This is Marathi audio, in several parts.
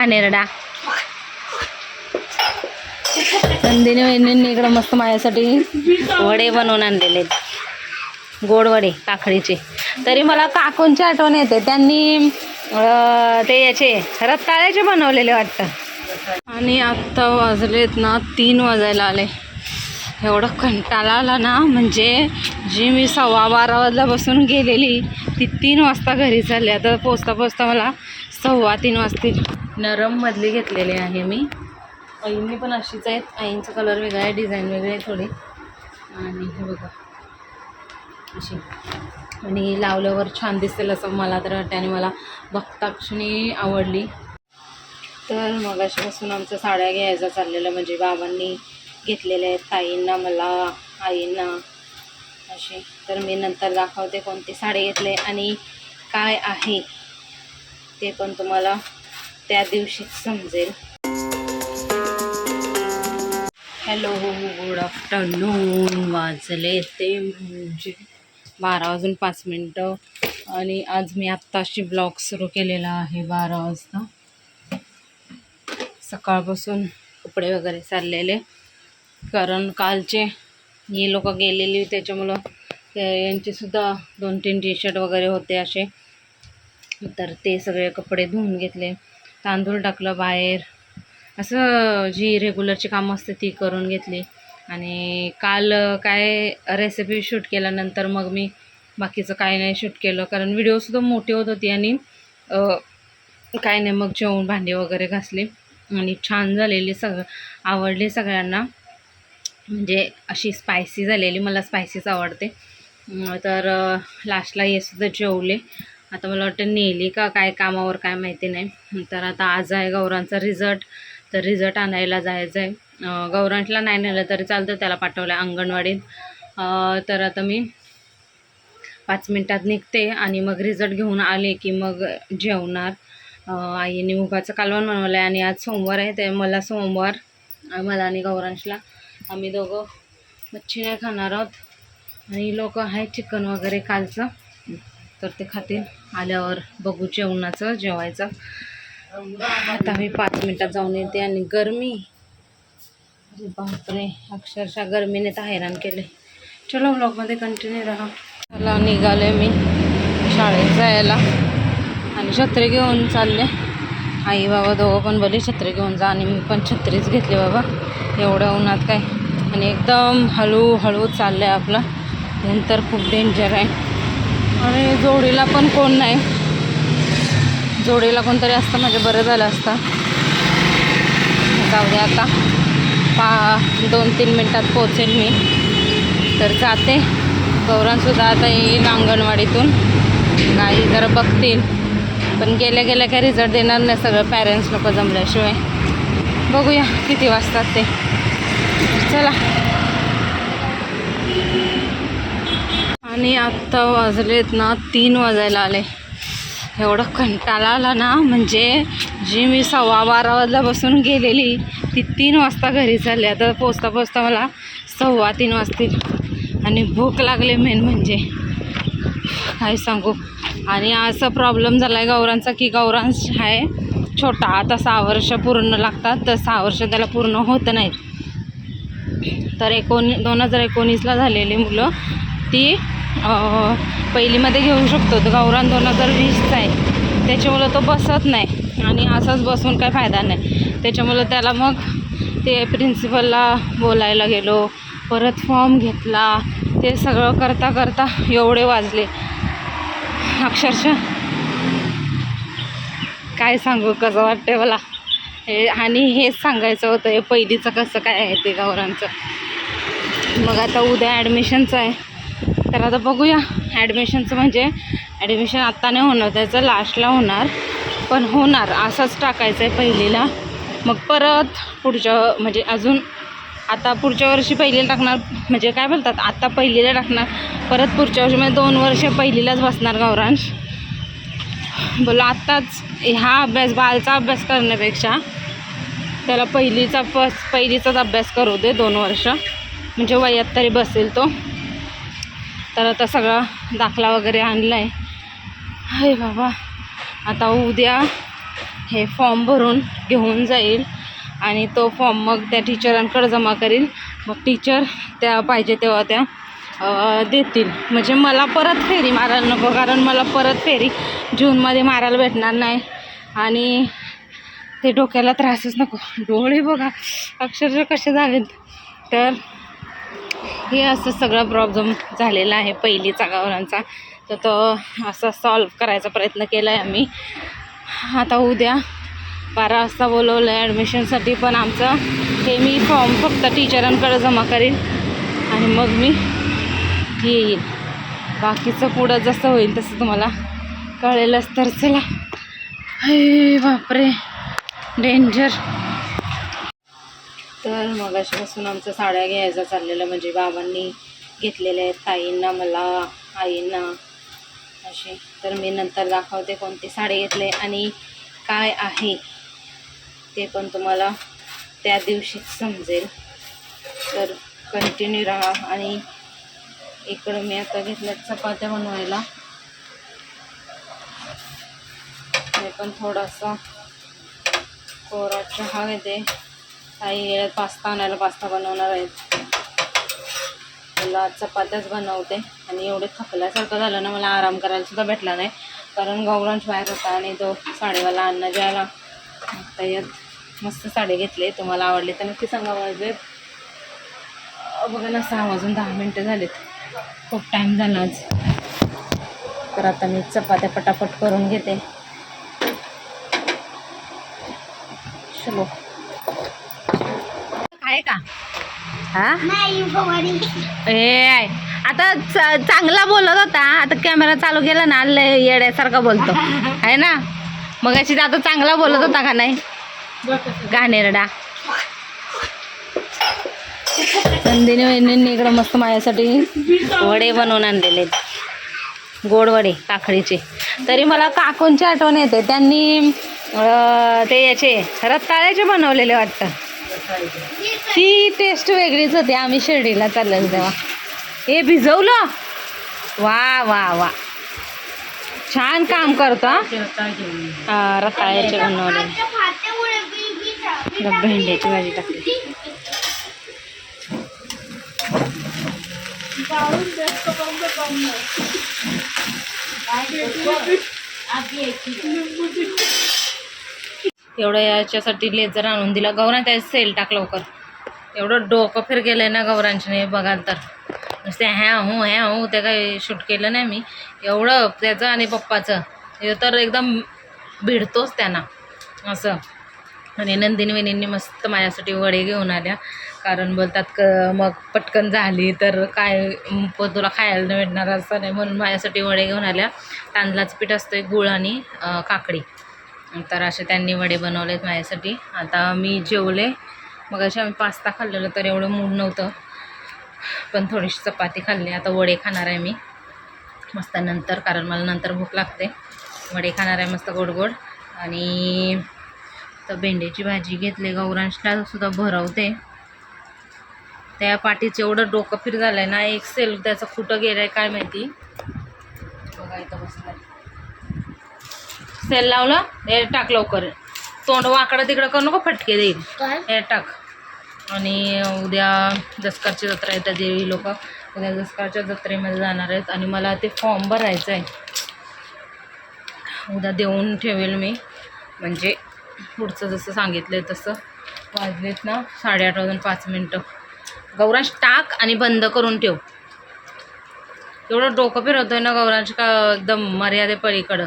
नेरडा नंदिनी वहिनींनी इकडं मस्त माझ्यासाठी वडे बनवून आणलेले आहेत. गोड वडे काकडीचे तरी मला काकूंची आठवण येते त्यांनी ते याचे रताळ्याचे बनवलेले वाटतं आणि आत्ता वाजलेत ना तीन वाजायला आले एवढं कंटाळा आला ना म्हणजे जी मी सव्वा बारा वाजल्यापासून गेलेली ती तीन वाजता घरी चालली आता पोचता पोचता मला सव्वा तीन वाजतील नरममधली घेतलेली आहे मी. आईंनी पण अशीच आहेत. आईंचा कलर वेगळा आहे डिझाईन वेगळी आहे थोडी. आणि हे बघा. अशी. आणि लावल्यावर छान दिसेल असं मला तर त्याने आणि मला भक्ताक्षणी आवडली. तर मगाशीपासून आमच्या साड्या घ्यायचं चाललेलं म्हणजे बाबांनी घेतलेल्या आहेत ताईंना मला आईंना. असे तर मी नंतर दाखवते कोणती साडी घेतले आणि काय आहे ते पण तुम्हाला त्या दिवशीच समजेल. हॅलो गुड आफ्टरनून वाजले ते म्हणजे बारा वाजून पाच मिनटं. आणि आज मी आत्ताशी ब्लॉग सुरू केलेला आहे बारा वाजता. सकाळपासून कपडे वगैरे चाललेले. कारण कालचे ही लोक गेलेली त्याच्यामुळं यांचेसुद्धा दोन तीन टी शर्ट वगैरे होते असे. तर ते सगळे कपडे धुवून घेतले. तांदूळ टाकलं बाहेर. असं जी रेग्युलरची कामं असते ती करून घेतली. आणि काल काय रेसिपी शूट केल्यानंतर मग मी बाकीचं काय नाही शूट केलं. कारण व्हिडिओसुद्धा मोठी होत होती आणि काय नाही मग जेवण भांडी वगैरे घासली. आणि छान झालेली सगळं आवडली सगळ्यांना. म्हणजे अशी स्पायसी झालेली. मला स्पायसीच आवडते. तर लास्टला हे सुद्धा जेवले. आता मला वाटतं नेली का काय कामावर काय माहिती नाही. तर आता आज आहे गौरांचा रिझल्ट. तर रिझल्ट आणायला जायचं आहे गौरांटला गौरांशला नाही नेलं तरी चालतं त्याला पाठवलं आहे अंगणवाडीत तर आता मी पाच मिनटात निघते आणि मग रिझल्ट घेऊन आले की मग जेवणार. आईने मुगाचं कालवण बनवलं आहे आणि आज सोमवार आहे ते मला सोमवार मला आणि गौरांशला. आम्ही दोघं मच्छी नाही खाणार आहोत. आणि लोक आहेत चिकन वगैरे कालचं तर ते खातील. आल्यावर बघू जेवणाचं जेवायचं. आता मी पाच मिनटात जाऊन येते आणि गरमी. अरे बापरे अक्षरशः गरमीने तर हैराण केले. चलो ब्लॉगमध्ये कंटिन्यू राहा. चला निघाले मी शाळेत जायला. आणि छत्री घेऊन चालले. आई बाबा दोघं पण बोलले छत्री घेऊन जा. आणि मी पण छत्रीच घेतली बाबा. एवढ्या उन्हात काय. आणि एकदम हळूहळू चाललं आहे आपलं. ऊन तर खूप डेंजर आहे. आणि जोडीला पण कोण नाही. जोडीला कोणतरी असतं म्हणजे बरं झालं असतं. जाऊ दे आता. पा दोन तीन मिनटात पोचेल मी. तर जाते. गौरांसुद्धा आता येईल अंगणवाडीतून. गाई जरा बघतील. पण गेल्या गेल्या काय रिझल्ट देणार नाही सगळं. पॅरेंट्स लोक जमल्याशिवाय. बघूया किती वाजतात ते. चला. आणि आत्ता वाजलेत ना तीन वाजायला आले. एवढं कंटाळा आला ना म्हणजे जी मी सव्वा बारा वाजल्यापासून गेलेली ती तीन वाजता घरी चालली. आता पोचता पोचता मला सव्वा तीन वाजतील. आणि भूक लागले मेन म्हणजे. काय सांगू? आणि असा प्रॉब्लेम झाला आहे गौरांचा की गौरांश आहे छोटा. आता सहा वर्ष पूर्ण लागतात तर सहा वर्ष त्याला पूर्ण होत नाहीत. तर एकोणी दोन हजार एकोणीसला झालेली मुलं ती पहिलीमध्ये घेऊ शकतो. तर गौरान दोन हजार वीसचा आहे. त्याच्यामुळं तो बसत नाही. आणि असंच बसून काय फायदा नाही. त्याच्यामुळं त्याला मग ते प्रिन्सिपलला बोलायला गेलो. परत फॉर्म घेतला. ते सगळं करता करता एवढे वाजले. अक्षरशः काय सांगू कसं वाटतंय मला. हे आणि हेच सांगायचं होतं. हे पहिलीचं कसं काय आहे ते गौरांचं मग आता उद्या ॲडमिशनचं आहे. तर आता बघूया ॲडमिशनचं म्हणजे. ॲडमिशन आत्ता नाही होणार त्याचं लास्टला होणार. पण होणार असंच टाकायचं आहे पहिलीला. मग परत पुढच्या म्हणजे अजून आता पुढच्या वर्षी पहिलीला टाकणार म्हणजे काय बोलतात आत्ता पहिलीला टाकणार. परत पुढच्या वर्षी म्हणजे दोन वर्ष पहिलीलाच बसणार गौरांश. बोला आत्ताच हा अभ्यास बालचा अभ्यास करण्यापेक्षा त्याला पहिलीचा फस पहिलीचाच अभ्यास करू दे दोन वर्ष. म्हणजे वयात तरी बसेल तो. तर आता सगळा दाखला वगैरे आणला आहे हाय बाबा. आता उद्या हे फॉर्म भरून घेऊन जाईल आणि तो फॉर्म मग त्या टीचरांकडे जमा करील. मग टीचर त्या पाहिजे तेव्हा त्या देतील. म्हणजे मला परत फेरी मारायला नको कारण मला परत फेरी जूनमध्ये मारायला भेटणार नाही. आणि ते डोक्याला त्रासच नको. डोळे बघा. अक्षरशः कसे झालेत. तर हे असं सगळं प्रॉब्लेम झालेला आहे पहिलीचा गावरांचा तर तो असा सॉल्व करायचा प्रयत्न केला आहे आम्ही. आता उद्या बारा वाजता बोलवलं आहे ॲडमिशनसाठी पण आमचं हे मी फॉर्म फक्त टीचरांकडे जमा करीन आणि मग मी येईल बाकीचं पुढं जसं होईल तसं तुम्हाला कळेलच तर चला. हे बापरे डेंजर तर मगाशीपासून आमचं साड्या घ्यायचा चाललेलं म्हणजे बाबांनी घेतलेल्या आहेत ताईंना मला आईंना असे तर मी नंतर दाखवते कोणती साडी घेतले आणि काय आहे ते पण तुम्हाला त्या दिवशीच समजेल. तर कंटिन्यू राहा आणि इकडं मी आता घेतल्या चपात्या बनवायला. मी पण थोडासा कोरा चहा घेते काही वेळेत पास्ता आणायला पास्ता बनवणार आहेत. मला चपात्याच बनवते आणि एवढे थकल्यासारखं झालं ना मला आराम करायला सुद्धा भेटला नाही. कारण गौरांश बाहेर होता आणि तो साडीवाला अन्न द्यायला आता यात. मस्त साडी घेतली. तुम्हाला आवडली तर नक्की सांगा माझे. बघा ना सहा वाजून दहा मिनटं झालेत. खूप टाईम झाला आज. तर आता मी चपात्या पटापट करून घेते. चलो. आहे का? हा? ए. आता चांगला बोलत होता. आता कॅमेरा चालू केला ना लय येड्यासारखा बोलतो. आहे ना? मग अशी आता चांगला बोलत होता का नाही? घाणेरडा. नंदिनी वहिनींनी इकडं मस्त माझ्यासाठी वडे बनवून आणलेले. गोड वडे काकडीचे. तरी मला काकूंची आठवण येते. त्यांनी ते याचे रताळ्याचे बनवलेले वाटतं. ती टेस्ट वेगळीच होती. आम्ही शिर्डीला चाललेलो तेव्हा. हे भिजवलं? वा वा वा. छान काम करतो रताळ्याचे बनवले. भेंड्याची भाजी टाकली एवढं याच्यासाठी लेझर आणून दिला. गौरान त्याचं सेल टाक लवकर. एवढं डोकं फिर गेलं आहे ना गौरांच्याने बघाल तर. नुसते ह्या हो ह्या हो ते काही शूट केलं नाही मी. एवढं त्याचं आणि पप्पाचं. हे तर एकदम भिडतोच त्यांना. असं. आणि नंदिनी वहिनींनी मस्त माझ्यासाठी वडे घेऊन आल्या. कारण बोलतात क मग पटकन झाली तर काय प तुला खायला नाही भेटणार असं नाही म्हणून माझ्यासाठी वडे घेऊन आल्या. तांदळाचं पीठ असतं गुळ आणि काकडी. तर असे त्यांनी वडे बनवलेत माझ्यासाठी. आता मी जेवले. मग असे आम्ही पास्ता खाल्लेलं तर एवढं मूड नव्हतं. पण थोडीशी चपाती खाल्ली. आता वडे खाणार आहे मी. मस्त नंतर कारण मला नंतर भूक लागते. वडे खाणार आहे मस्त गोड गोड आणि तर भेंडीची भाजी घेतली. गौरांशला सुद्धा भरवते. त्या पाठीचं एवढं डोकं फिर झालं आहे ना एक सेल त्याचं कुठं गेलं आहे काय माहिती. बघा इथं बसलाय. सेल लावलं हे टाक लवकर. तोंड वाकडं तिकडं करू नको फटके देईल. हे टाक. आणि उद्या दसकारची जत्रा आहे देवी लोक उद्या दसकारच्या जत्रेमध्ये जाणार आहेत. आणि मला ते फॉर्म भरायचं आहे. उद्या देऊन ठेवेल मी. म्हणजे पुढचं जसं सांगितलं आहे तसं. वाजलेत ना साडेआठ वाजून पाच मिनटं. गौरांश टाक आणि बंद करून ठेव. एवढं डोकं फिरवतोय ना गौरांश का एकदम मर्यादे पलीकडं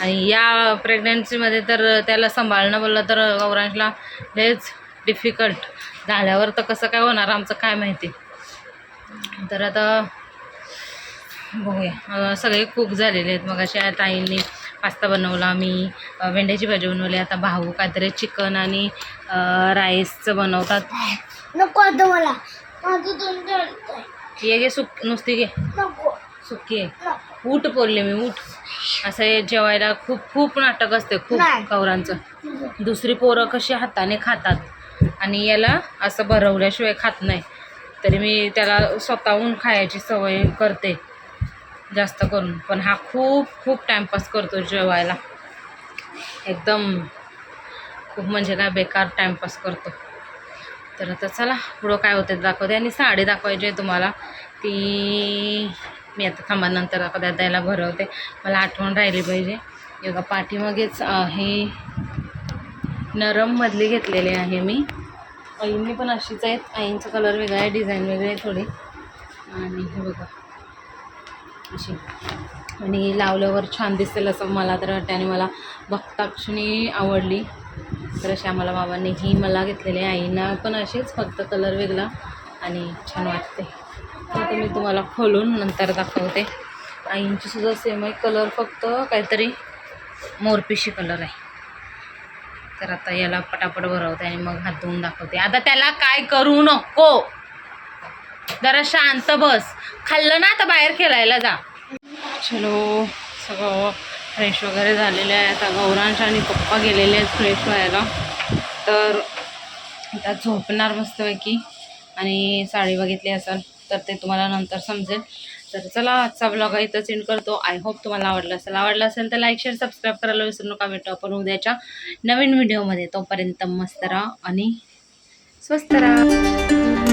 आणि या प्रेग्नन्सीमध्ये तर त्याला सांभाळणं बोललं तर गौरांशला लयच डिफिकल्ट झाल्यावर तर कसं काय होणार आमचं काय माहिती. तर आता बघूया. सगळे कुक झालेले आहेत. मग अशा ताईंनी पास्ता बनवला मी भेंड्याची भाजी बनवली आता भाऊ काहीतरी चिकन आणि राईसचं बनवतात. नको आता मला. ये घे सुक नुसती घे. नको. सुकी. आहे ऊट बोलले मी ऊट असं जेवायला खूप खूप नाटक असते खूप. कवरांचं दुसरी पोरं कशी हाताने खातात आणि याला असं भरवल्याशिवाय खात नाही. तरी मी त्याला स्वतःहून खायची सवय करते जास्त करून. पण हा खूप खूप टाईमपास करतो जेवायला. एकदम खूप म्हणजे काय बेकार टाईमपास करतो. तर आता चला पुढं काय होतं दाखवते. आणि साडी दाखवायची आहे तुम्हाला. ती मी आता थांबा नंतर दाखवते भरवते. मला आठवण राहिली पाहिजे. योगा पाठीमागेच आहे नरममधली घेतलेली आहे मी. आईंनी पण अशीच आहेत. आईंचा कलर वेगळा आहे डिझाईन वेगळी आहे थोडी. आणि हे बघा. अशी. आणि लावल्यावर छान दिसेल असं मला तर वाटते आणि मला भक्ताक्षणी आवडली. तर श्यामला बाबांनी ही मला घेतलेली आहे. आईंना पण अशीच फक्त कलर वेगळा. आणि छान वाटते आता मी तुम्हाला खोलून नंतर दाखवते. आईंची सुद्धा सेम आहे. कलर फक्त काहीतरी मोरपिशी कलर आहे. तर आता याला पटापट भरवते आणि मग हात धुवून दाखवते. आता त्याला काय करू नको. जरा शांत बस. खाल्लं ना आता बाहेर खेळायला जा. चलो सगळं फ्रेश वगैरे झालेले आहे. आता गौरांश आणि पप्पा गेलेले आहेत फ्रेश व्हायला. तर आता झोपणार मस्तपैकी. आणि साडी बघितली असाल. तर ते तुम्हाला नंतर समजेल. तर चला आजचा ब्लॉग इथंच एंड करतो. आय होप तुम्हाला आवडलं असेल. आवडलं असेल तर लाईक शेअर सबस्क्राईब करायला विसरू नका. भेटू आपण उद्याच्या नवीन व्हिडिओमध्ये तोपर्यंत मस्त राहा आणि स्वस्त राहा.